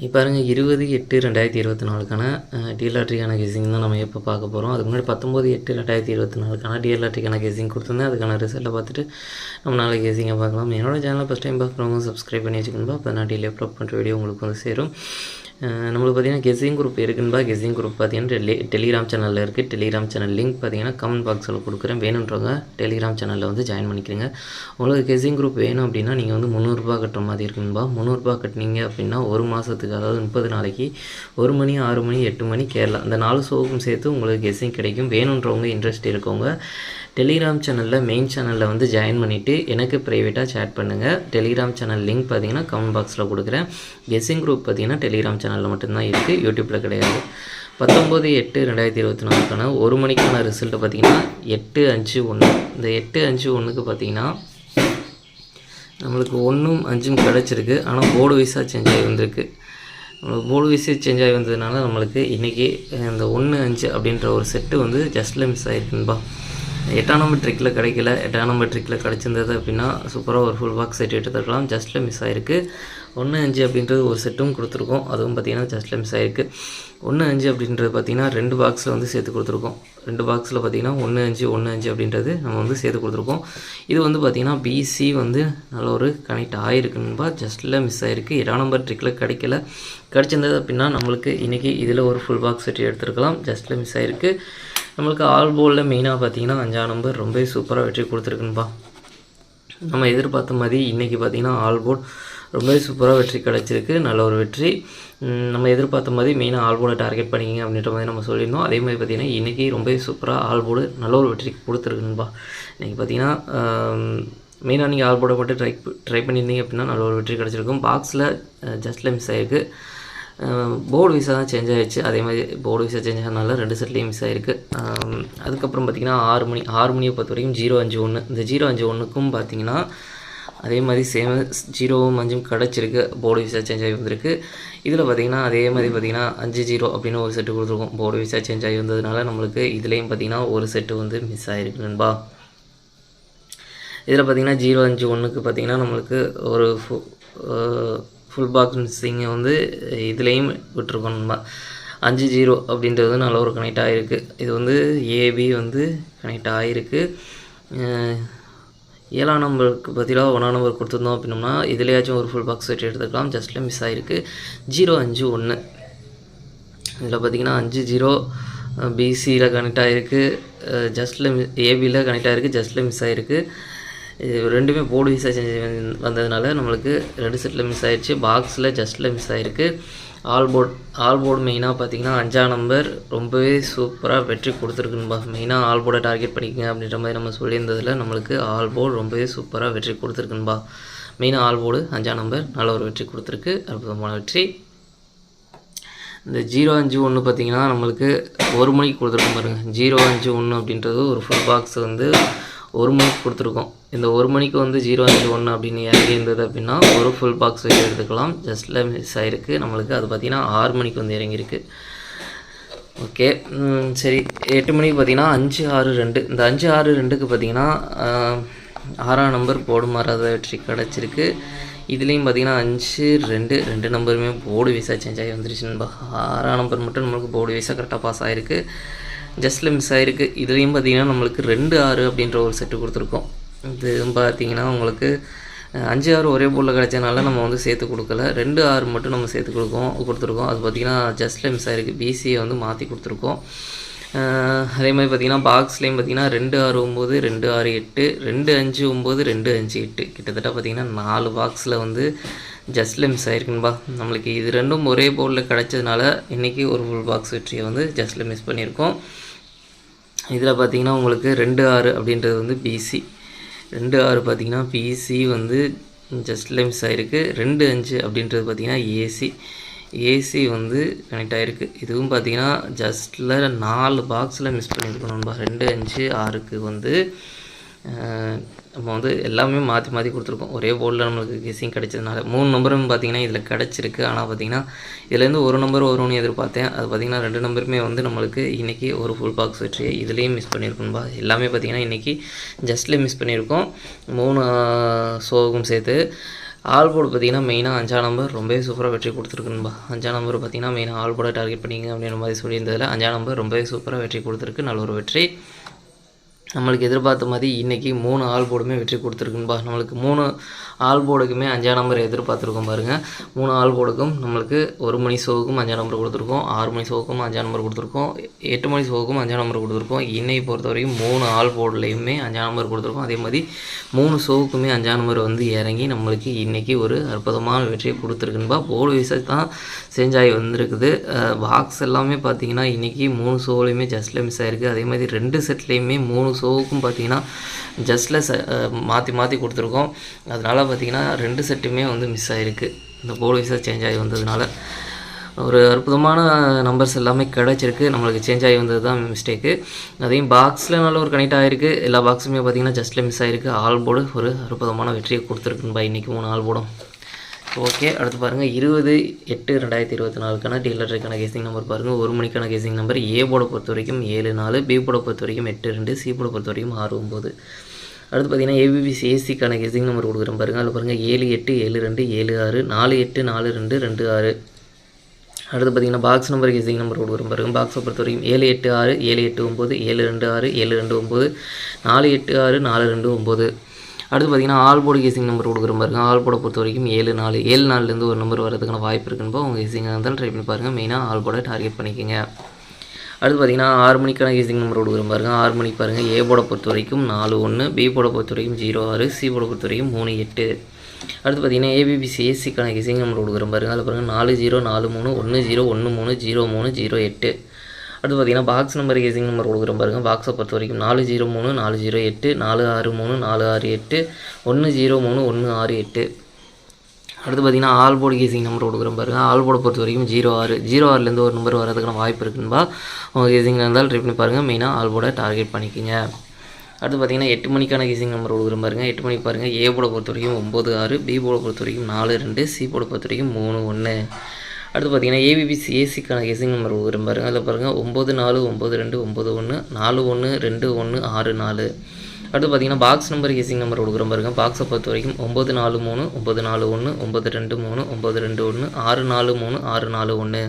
இப்போ பாருங்கள் இருபது எட்டு ரெண்டாயிரத்தி இருபத்தி நாலுக்கான டிஎல்ஆர்டிக்கான கேசிங் தான் நம்ம எப்போ பார்க்க போகிறோம் அதுக்கு முன்னாடி பத்தொம்போது எட்டு ரெண்டாயிரத்தி இருபத்தி நாலுக்கான டிஎல்ஆர்டிக்கான கேசிங் கொடுத்துருந்தேன். அதுக்கான ரிசல்ட்டை பார்த்துட்டு நம்ம நாளைக்கு கேசிங்கை பார்க்கலாம். என்னோட சேனலை ஃபஸ்ட் டைம் பார்க்குறவங்க சப்ஸ்கிரைப் பண்ணி வச்சுக்கணும் அப்போ நான் டெய்லி அப்லோட் பண்ணுற வீடியோ உங்களுக்கு வந்து சேரும். நம்மளுக்கு பார்த்தீங்கன்னா கெஸிங் குரூப் இருக்குன்பா கெஸிங் குரூப் பார்த்தீங்கன்னா டெலி டெலிகிராம் சேனலில் இருக்குது டெலிகிராம் சேனல் லிங்க் பார்த்தீங்கன்னா கமெண்ட் பாக்ஸில் கொடுக்குறேன். வேணுன்றவங்க டெலிகிராம் சேனலில் வந்து ஜாயின் பண்ணிக்கிறீங்க உங்களுக்கு கெஸிங் குரூப் வேணும் அப்படின்னா நீங்கள் வந்து முந்நூறுரூபா கட்டுற மாதிரி இருக்குன்பா. முந்நூறுரூபா கட்டினீங்க அப்படின்னா ஒரு மாதத்துக்கு அதாவது முப்பது நாளைக்கு ஒரு மணி ஆறு மணி எட்டு மணி கேரளா அந்த நாலு ஷோவுக்கும் சேர்த்து உங்களுக்கு கெஸிங் கிடைக்கும். வேணுன்றவங்க இன்ட்ரெஸ்ட் இருக்கவங்க டெலிகிராம் சேனலில் மெயின் சேனலில் வந்து ஜாயின் பண்ணிவிட்டு எனக்கு ப்ரைவேட்டாக சேட் பண்ணுங்கள் டெலிகிராம் சேனல் லிங்க் பார்த்தீங்கன்னா கமெண்ட் பாக்ஸில் கொடுக்குறேன். கெஸ்ஸிங் குரூப் பார்த்தீங்கன்னா டெலிகிராம் சேனலில் மட்டும்தான் இருக்குது யூடியூப்பில் கிடையாது. பத்தொம்போது எட்டு ரெண்டாயிரத்தி இருபத்தி நாலுக்கான ஒரு மணிக்கான ரிசல்ட்டு பார்த்தீங்கன்னா எட்டு அஞ்சு ஒன்று இந்த எட்டு அஞ்சு ஒன்றுக்கு பார்த்தீங்கன்னா நம்மளுக்கு ஒன்றும் அஞ்சும் கிடச்சிருக்கு. ஆனால் போர்டு வைஸாக சேஞ்ச் ஆகி வந்திருக்கு. போர்டு வைஸே சேஞ்ச் ஆகி வந்ததுனால நம்மளுக்கு இன்றைக்கி இந்த ஒன்று அஞ்சு அப்படின்ற ஒரு செட்டு வந்து ஜஸ்ட்டில் மிஸ் ஆகிருக்குன்பா எட்டானோமெட்ரிக்கில் ட்ரிக்கில் கிடைக்கல எட்டானோமெட்ரிக்கில் நம்பர் ட்ரிக்கில் கிடச்சிருந்தது அப்படின்னா சூப்பராக ஒரு ஃபுல் பாக்ஸ் செட் எடுத்துருக்கலாம் ஜஸ்ட்டில் மிஸ் ஆகிருக்கு ஒன்று அஞ்சு அப்படின்றது ஒரு செட்டும் கொடுத்துருக்கோம். அதுவும் பார்த்திங்கன்னா ஜஸ்ட்டில் மிஸ் ஆகிருக்கு ஒன்று அஞ்சு அப்படின்றது பார்த்திங்கன்னா ரெண்டு பாக்ஸில் வந்து சேர்த்து கொடுத்துருக்கோம். ரெண்டு பாக்ஸில் பார்த்திங்கன்னா ஒன்று அஞ்சு ஒன்று அஞ்சு அப்படின்றது நம்ம வந்து சேர்த்து கொடுத்துருக்கோம். இது வந்து பார்த்திங்கன்னா பிசி வந்து நல்ல ஒரு கனெக்ட் ஆகிருக்குன்பா ஜஸ்ட்டில் மிஸ் ஆகிருக்கு எட்டானம்பர் நம்பர் ட்ரிக்கில் கிடைக்கல. கிடச்சிருந்தது அப்படின்னா நம்மளுக்கு இன்றைக்கி இதில் ஒரு ஃபுல் பாக்ஸ் செட் எடுத்துருக்கலாம். ஜஸ்ட்டில் மிஸ் ஆகிருக்கு நம்மளுக்கு ஆல் போலில் மெயினாக பார்த்தீங்கன்னா அஞ்சாம் நம்பர் ரொம்ப சூப்பராக வெற்றி கொடுத்துருக்குன்பா. நம்ம எதிர்பார்த்த மாதிரி இன்றைக்கி பார்த்தீங்கன்னா ஆல் போர்ட் ரொம்பவே சூப்பராக வெற்றி கிடச்சிருக்கு. நல்ல ஒரு வெற்றி. நம்ம எதிர்பார்த்த மாதிரி மெயினாக ஆல் போர்டை டார்கெட் பண்ணிக்கிங்க அப்படின்ற மாதிரி நம்ம சொல்லியிருந்தோம். அதே மாதிரி பார்த்தீங்கன்னா இன்றைக்கி ரொம்பவே சூப்பராக ஆல் போர்டு நல்ல ஒரு வெற்றி கொடுத்துருக்குன்பா. இன்றைக்கி பார்த்தீங்கன்னா மெயினாக நீங்கள் ஆல் போர்டை மட்டும் ட்ரை ட்ரை பண்ணியிருந்தீங்க அப்படின்னா நல்ல ஒரு வெற்றி கிடச்சிருக்கும். பாக்ஸில் ஜஸ்ட் மிஸ் ஆகிருக்கு போர்டு விசா தான் சேஞ்ச் ஆகிடுச்சு அதே மாதிரி போர்டு விசா சேஞ்ச் ஆனதுனால ரெண்டு செட்லேயும் மிஸ் ஆகிருக்கு அதுக்கப்புறம் பார்த்திங்கன்னா ஆறு மணி ஆறு மணியை பொறுத்த வரைக்கும் ஜீரோ அஞ்சு ஒன்று இந்த ஜீரோ அஞ்சு ஒன்றுக்கும் பார்த்தீங்கன்னா அதே மாதிரி சேம் ஜீரோவும் அஞ்சும் கிடச்சிருக்கு. போர்டு விசா சேஞ்ச் ஆகி வந்திருக்கு. இதில் பார்த்தீங்கன்னா அதே மாதிரி பார்த்தீங்கன்னா அஞ்சு ஜீரோ அப்படின்னு ஒரு செட்டு கொடுத்துருக்கோம். போர்டு விசா சேஞ்ச் ஆகி வந்ததுனால நம்மளுக்கு இதுலேயும் பார்த்தீங்கன்னா ஒரு செட்டு வந்து மிஸ் ஆகிருக்கு நண்பா. இதில் பார்த்தீங்கன்னா ஜீரோ அஞ்சு ஒன்றுக்கு பார்த்தீங்கன்னா நம்மளுக்கு ஒரு ஃபுல் பாக்ஸ் மிஸ்ஸிங்கை வந்து இதுலேயும் விட்டுருக்கோம் நம்ம அஞ்சு ஜீரோ அப்படின்றது நல்ல ஒரு கனெக்ட் ஆகிருக்கு இது வந்து ஏபி வந்து கனெக்ட் ஆகிருக்கு ஏழாம் நம்பருக்கு பதிலாக ஒன்றாம் நம்பர் கொடுத்துருந்தோம் அப்படின்னோம்னா இதுலேயாச்சும் ஒரு ஃபுல் பாக்ஸ் செட் எடுத்துக்கலாம். ஜஸ்ட்டில் மிஸ் ஆகிருக்கு ஜீரோ அஞ்சு ஒன்று இதில் பார்த்தீங்கன்னா அஞ்சு ஜீரோ பிசியில் கனெக்ட் ஆகிருக்கு ஜஸ்ட்டில் ஏபியில் கனெக்ட் ஆகிருக்கு ஜஸ்ட்டில் மிஸ் ஆகிருக்கு இது ரெண்டுமே போர்டு விசா சேஞ்ச் வந்ததுனால நம்மளுக்கு ரெண்டு செட்டில் மிஸ் ஆயிடுச்சு. பாக்ஸில் ஜஸ்ட்டில் மிஸ் ஆகிருக்கு ஆல் போர்ட் ஆல் போர்டு மெயினாக பார்த்தீங்கன்னா அஞ்சாம் நம்பர் ரொம்பவே சூப்பராக வெற்றி கொடுத்துருக்குன்பா. மெயினாக ஆல் போர்டை டார்கெட் பண்ணிக்கங்க அப்படின்ற மாதிரி நம்ம சொல்லியிருந்ததில் நம்மளுக்கு ஆல் போர்டு ரொம்பவே சூப்பராக வெற்றி கொடுத்துருக்குன்பா. மெயினாக ஆல் போர்டு அஞ்சாம் நம்பர் நல்ல ஒரு வெற்றி கொடுத்துருக்கு. அற்புதமான வெற்றி. இந்த ஜீரோ அஞ்சு ஒன்று பார்த்தீங்கன்னா நம்மளுக்கு ஒரு மணிக்கு கொடுத்துருக்கோம் பாருங்கள் ஜீரோ அஞ்சு ஒன்று அப்படின்றது ஒரு ஃபுல் பாக்ஸ் வந்து ஒரு மணிக்கு கொடுத்துருக்கோம். இந்த ஒரு மணிக்கு வந்து ஜீரோ அஞ்சு ஒன்று அப்படின்னு இறங்கி இருந்தது அப்படின்னா ஒரு ஃபுல் பாக்ஸ் வச்சு எடுத்துக்கலாம். ஜஸ்ட்டில் மிஸ் ஆகிருக்கு நம்மளுக்கு அது பார்த்திங்கன்னா ஆறு மணிக்கு வந்து இறங்கியிருக்கு. ஓகே சரி. எட்டு மணிக்கு பார்த்தீங்கன்னா அஞ்சு ஆறு ரெண்டு. இந்த அஞ்சு ஆறு ரெண்டுக்கு பார்த்தீங்கன்னா ஆறாம் நம்பர் போர்டு மாறாத வெற்றி கிடச்சிருக்கு. இதுலேயும் பார்த்தீங்கன்னா அஞ்சு ரெண்டு ரெண்டு நம்பருமே போர்டு விசா சேஞ்ச் ஆகி வந்துருச்சுன்பா ஆறாம் நம்பர் மட்டும் நம்மளுக்கு போர்டு விசா கரெக்டாக பாஸ் ஆகிருக்கு ஜஸ்ட்டில் மிஸ் ஆகிருக்கு இதுலேயும் பார்த்தீங்கன்னா நம்மளுக்கு ரெண்டு ஆறு அப்படின்ற ஒரு செட்டு கொடுத்துருக்கோம். இது பார்த்தீங்கன்னா உங்களுக்கு அஞ்சு ஆறு ஒரே போர்டில் கிடச்சதுனால நம்ம வந்து சேர்த்து கொடுக்கல. ரெண்டு ஆறு மட்டும் நம்ம சேர்த்து கொடுக்கோம் கொடுத்துருக்கோம். அது பார்த்திங்கன்னா ஜஸ்ட்டில் மிஸ் ஆகிருக்கு பிசியை வந்து மாற்றி கொடுத்துருக்கோம். அதே மாதிரி பார்த்திங்கன்னா பாக்ஸ்லேயும் பார்த்திங்கன்னா ரெண்டு ஆறு ஒம்பது ரெண்டு ஆறு எட்டு ரெண்டு அஞ்சு ஒம்பது ரெண்டு அஞ்சு எட்டு. கிட்டத்தட்ட பார்த்திங்கன்னா நாலு பாக்ஸில் வந்து ஜஸ்ட்டில் மிஸ் ஆகிருக்குன்பா நம்மளுக்கு இது ரெண்டும் ஒரே போர்டில் கிடச்சதுனால இன்றைக்கி ஒரு ஃபுல் பாக்ஸ் வெற்றியை வந்து ஜஸ்டில் மிஸ் பண்ணியிருக்கோம். இதில் பார்த்தீங்கன்னா உங்களுக்கு ரெண்டு ஆறு அப்படின்றது வந்து பிசி ரெண்டு ஆறு பார்த்தீங்கன்னா பிசி வந்து ஜஸ்ட்டில் மிஸ் ஆகிருக்கு ரெண்டு அஞ்சு அப்படின்றது பார்த்திங்கன்னா ஏசி ஏசி வந்து கனெக்ட் ஆகிருக்கு இதுவும் பார்த்தீங்கன்னா ஜஸ்ட்டில் நாலு பாக்ஸில் மிஸ் பண்ணியிருக்கணும் நண்பா. ரெண்டு அஞ்சு ஆறுக்கு வந்து நம்ம வந்து எல்லாமே மாற்றி மாற்றி கொடுத்துருக்கோம். ஒரே போர்டில் நம்மளுக்கு கெஸிங் கிடைச்சதுனால. மூணு நம்பரும் பார்த்தீங்கன்னா இதில் கிடச்சிருக்கு. ஆனால் பார்த்தீங்கன்னா இதுலேருந்து ஒரு நம்பர் வரும்னு எதிர்பார்த்தேன். அது பார்த்தீங்கன்னா ரெண்டு நம்பருமே வந்து நம்மளுக்கு இன்றைக்கி ஒரு ஃபுல் பாக்ஸ் வெற்றி இதுலேயும் மிஸ் பண்ணியிருக்கோம்பா எல்லாமே பார்த்தீங்கன்னா இன்றைக்கி ஜஸ்ட்லேயே மிஸ் பண்ணியிருக்கோம் மூணு சோகம் சேர்த்து. ஆல் போர்டு பார்த்தீங்கன்னா மெயினாக அஞ்சாம் நம்பர் ரொம்பவே சூப்பராக வெற்றி கொடுத்துருக்குன்பா அஞ்சாம் நம்பர் பார்த்தீங்கன்னா மெயினாக ஆல் போர்டை டார்கெட் பண்ணிங்க அப்படின்ற மாதிரி சொல்லியிருந்ததில் அஞ்சாம் நம்பர் ரொம்பவே சூப்பராக வெற்றி கொடுத்துருக்கு. நல்ல ஒரு வெற்றி. நம்மளுக்கு எதிர்பார்த்த மாதிரி இன்றைக்கி மூணு ஆல் போர்டுமே வெற்றி கொடுத்துருக்குன்பா நம்மளுக்கு மூணு ஆல் போர்டுக்குமே அஞ்சாம் நம்பர் எதிர்பார்த்துருக்கோம் பாருங்கள் மூணு ஆல் போர்டுக்கும் நம்மளுக்கு ஒரு மணி ஷோவுக்கும் அஞ்சாம் நம்பர் கொடுத்துருக்கோம். ஆறு மணி ஷோவுக்கும் அஞ்சாம் நம்பர் கொடுத்துருக்கோம். எட்டு மணி ஷோவுக்கும் அஞ்சாம் நம்பர் கொடுத்துருக்கோம். இன்னைக்கு பொறுத்த வரைக்கும் மூணு ஆல் போர்டுலேயுமே அஞ்சாம் நம்பர் கொடுத்துருக்கோம். அதே மாதிரி மூணு ஷோவுக்குமே அஞ்சாம் நம்பர் வந்து இறங்கி நம்மளுக்கு இன்றைக்கி ஒரு அற்புதமான வெற்றியை கொடுத்துருக்குன்பா போர்டு வைஸாக தான் சேஞ்ச் வந்திருக்குது. பாக்ஸ் எல்லாமே பார்த்தீங்கன்னா இன்றைக்கி மூணு ஷோலையுமே ஜஸ்ட்டில் மிஸ் ஆகிருக்கு அதே மாதிரி ரெண்டு செட்லேயுமே மூணு சோவுக்கும் பார்த்தீங்கன்னா ஜஸ்ட்டில் மாற்றி மாற்றி கொடுத்துருக்கோம். அதனால் பார்த்தீங்கன்னா ரெண்டு செட்டுமே வந்து மிஸ் ஆகிருக்கு இந்த போர்டு வைஸாக சேஞ்ச் ஆகி வந்ததுனால. ஒரு அற்புதமான நம்பர்ஸ் எல்லாமே கிடச்சிருக்கு. நம்மளுக்கு சேஞ்ச் ஆகி வந்தது தான் மிஸ்டேக்கு அதையும் பாக்ஸில் நல்ல ஒரு கனெக்ட் ஆகிருக்கு எல்லா பாக்ஸுமே பார்த்தீங்கன்னா ஜஸ்ட்டில் மிஸ் ஆகிருக்கு ஆல் போர்டு ஒரு அற்புதமான வெற்றியை கொடுத்துருக்குன்னு பா இன்றைக்கி மூணு ஆல் போர்டும் ஓகே அடுத்து பாருங்கள் இருபது எட்டு ரெண்டாயிரத்தி இருபத்தி நாலுக்கான டீலருக்கான கேசிங் நம்பர் பாருங்கள் ஒரு மணிக்கான கேசிங் நம்பர் ஏ போட பொறுத்த வரைக்கும் ஏழு நாலு பி போட பொறுத்த வரைக்கும் எட்டு ரெண்டு சி போட பொறுத்த வரைக்கும் ஆறு ஒம்பது அடுத்து பார்த்தீங்கன்னா ஏபிபிசி ஏசிக்கான கேசிங் நம்பர் கொடுக்குறேன் பாருங்கள் அதில் பாருங்கள் ஏழு எட்டு ஏழு ரெண்டு ஏழு ஆறு நாலு எட்டு நாலு ரெண்டு ரெண்டு ஆறு. அடுத்து பார்த்தீங்கன்னா பாக்ஸ் நம்பர் கேசிங் நம்பர் கொடுக்குறோம் பாருங்கள் பாக்ஸை பொறுத்த வரைக்கும் ஏழு எட்டு ஆறு ஏழு எட்டு ஒம்பது ஏழு ரெண்டு ஆறு ஏழு ரெண்டு ஒம்பது நாலு எட்டு ஆறு நாலு ரெண்டு ஒம்பது அடுத்து பார்த்தீங்கன்னா ஆல் போர்டு கேசிங் நம்பர் கொடுக்குற பாருங்க ஆல் போர்டை பொறுத்த வரைக்கும் ஏழு நாலு ஏழு நாலுலேருந்து ஒரு நம்பர் வரதுக்கான வாய்ப்பு இருக்குன்னு உங்கள் கேசிங்காக இருந்தாலும் ட்ரை பண்ணி பாருங்கள் மெயினாக ஆல் போர்டை டார்கெட் பண்ணிக்கோங்க. அடுத்து பார்த்தீங்கன்னா ஆறு மணிக்கான கேசிங் நம்பர் கொடுக்குற பாருங்க ஆறு மணிக்கு பாருங்கள் ஏ போட பொறுத்த வரைக்கும் நாலு ஒன்று பி போட பொறுத்த வரைக்கும் ஜீரோ ஆறு சி போட பொறுத்த வரைக்கும் மூணு எட்டு. அடுத்து பார்த்தீங்கன்னா ஏபிபிசிஎஸ்சிக்கான கேசிங் நம்பர் கொடுக்குற பாருங்க அதில் பாருங்கள் நாலு ஜீரோ நாலு மூணு ஒன்று ஜீரோ ஒன்று மூணு ஜீரோ மூணு ஜீரோ எட்டு. அடுத்து பார்த்தீங்கன்னா பாக்ஸ் நம்பர் கேசிங் நம்பர் கொடுக்குற பாருங்க. பாக்ஸை பொறுத்த வரைக்கும் நாலு ஜீரோ மூணு நாலு ஜீரோ எட்டு நாலு ஆறு மூணு நாலு ஆறு எட்டு ஒன்று ஜீரோ மூணு ஒன்று ஆறு எட்டு. அடுத்து பார்த்தீங்கன்னா ஆல் போர்டு கேசிங் நம்பர் கொடுக்குறோம் பாருங்க. ஆல் போர்டை பொறுத்த வரைக்கும் ஜீரோ ஆறு. ஜீரோ ஆறுலேருந்து ஒரு நம்பர் வரதுக்கான வாய்ப்பு இருக்குன்பா? உங்கள் கேசிங்கில் இருந்தால் ட்ரை பண்ணி பாருங்கள் மெயினாக ஆல் போர்டை டார்கெட் பண்ணிக்கோங்க. அடுத்து பார்த்தீங்கன்னா எட்டு மணிக்கான கேசிங் நம்பர் கொடுக்குற பாருங்க. எட்டு மணிக்கு பாருங்கள் ஏ போட பொறுத்த வரைக்கும் ஒம்பது ஆறு பி போட பொறுத்த வரைக்கும் நாலு ரெண்டு சி போட பொறுத்த வரைக்கும் மூணு ஒன்று அடுத்து பார்த்தீங்கன்னா ஏபிபிசி ஏசிக்கான கேசிங் நம்பர் வரும் பாருங்கள் அதில் பாருங்கள் ஒம்பது நாலு ஒம்பது ரெண்டு ஒம்பது ஒன்று நாலு ஒன்று ரெண்டு ஒன்று ஆறு நாலு. அடுத்து பார்த்தீங்கன்னா பாக்ஸ் நம்பர் கேசிங் நம்பர் கொடுக்குற பாருங்க. பாக்ஸை பொறுத்த வரைக்கும் ஒம்பது நாலு மூணு ஒம்பது நாலு ஒன்று ஒம்பது ரெண்டு மூணு ஒம்பது ரெண்டு ஒன்று ஆறு நாலு மூணு ஆறு நாலு ஒன்று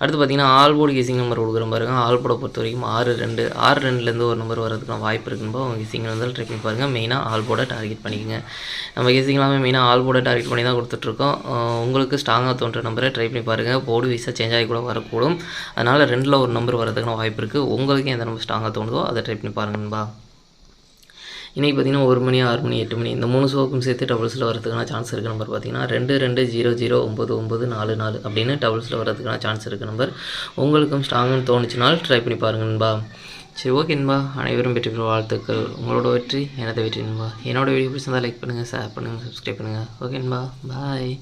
அடுத்து பார்த்தீங்கன்னா ஆல் போர்டு கேசிங் நம்பர் கொடுக்குறேன் பாருங்கள் ஆல் போர்டை பொறுத்த வரைக்கும் ஆறு ரெண்டு ஆறு ரெண்டுலேருந்து ஒரு நம்பர் வரதுக்கான வாய்ப்பு இருக்குன்னு அவங்க இசிங்கில் வந்து ட்ரை பண்ணி பாருங்கள் மெயினாக ஆல் போர்டை டார்கெட் பண்ணிக்கோங்க. நம்ம கேசிங் எல்லாமே மெயினாக ஆல் போர்டை டார்கெட் பண்ணி தான் கொடுத்துட்ருக்கோம். உங்களுக்கு ஸ்ட்ராங்காக தோன்ற நம்பரை ட்ரை பண்ணி பாருங்கள் போர்டு வீஸாக சேஞ்ச் ஆகி கூட வரக்கூடும். அதனால் ரெண்டில் ஒரு நம்பர் வரதுக்கான வாய்ப்பு இருக்குது உங்களுக்கு எந்த நம்பர் ஸ்ட்ராங்காக தோணுதோ அதை ட்ரை பண்ணி பாருங்கன்பா இன்றைக்கி பார்த்தீங்கன்னா ஒரு மணி ஆறு மணி எட்டு மணி இந்த மூணு ஷோக்கும் சேர்த்து டபுள்ஸில் வரதுக்கான சான்ஸ் இருக்குது நம்பர் பார்த்தீங்கன்னா ரெண்டு ரெண்டு ஜீரோ ஜீரோ ஒம்பது ஒம்பது நாலு நாலு அப்படின்னு டபுள்ஸில் வரதுக்கான சான்ஸ் இருக்குது நம்பர் உங்களுக்கும் ஸ்ட்ராங்குன்னு தோணுச்சுனால் ட்ரை பண்ணி பாருங்கன்பா சரி ஓகேன்பா அனைவரும் வெற்றி பெறும் வாழ்த்துக்கள். உங்களோட வெற்றி எனது வெற்றின்பா என்னோட வீடியோ பிடிச்சிருந்தால் லைக் பண்ணுங்கள் ஷேர் பண்ணுங்கள் சப்ஸ்கிரைப் பண்ணுங்கள் ஓகேன்பா பாய்